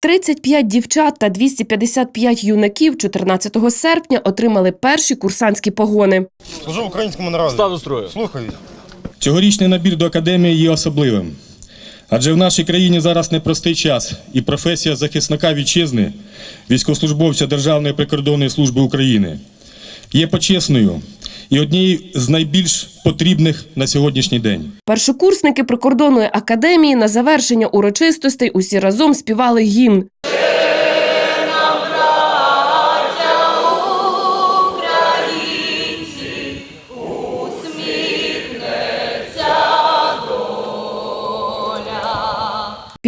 35 дівчат та 255 юнаків 14 серпня отримали перші курсантські погони. Служу українському народу. Стану строю. Слухаю. Цьогорічний набір до академії є особливим. Адже в нашій країні зараз непростий час, і професія захисника вітчизни, військовослужбовця Державної прикордонної служби України, є почесною і однією з найбільш потрібних на сьогоднішній день. Першокурсники прикордонної академії на завершення урочистостей усі разом співали гімн.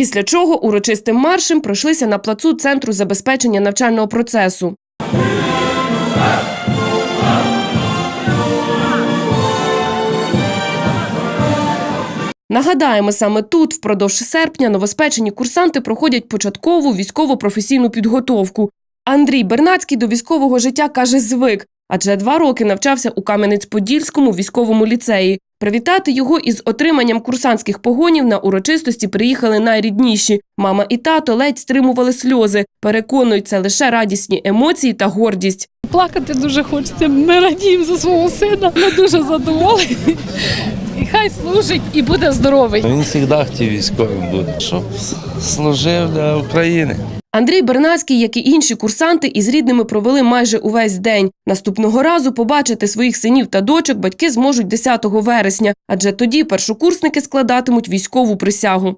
Після чого урочистим маршем пройшлися на плацу Центру забезпечення навчального процесу. Нагадаємо, саме тут, впродовж серпня, новоспечені курсанти проходять початкову військово-професійну підготовку. Андрій Бернацький до військового життя каже, звик, адже два роки навчався у Кам'янець-Подільському військовому ліцеї. Привітати його із отриманням курсантських погонів на урочистості приїхали найрідніші. Мама і тато ледь стримували сльози. Переконують, це лише радісні емоції та гордість. Плакати дуже хочеться. Ми радіємо за свого сина. Ми дуже задоволені. Хай служить і буде здоровий. Він завжди хотів військовим бути, щоб служив для України. Андрій Бернацький, як і інші курсанти, із рідними провели майже увесь день. Наступного разу побачити своїх синів та дочок батьки зможуть 10 вересня, адже тоді першокурсники складатимуть військову присягу.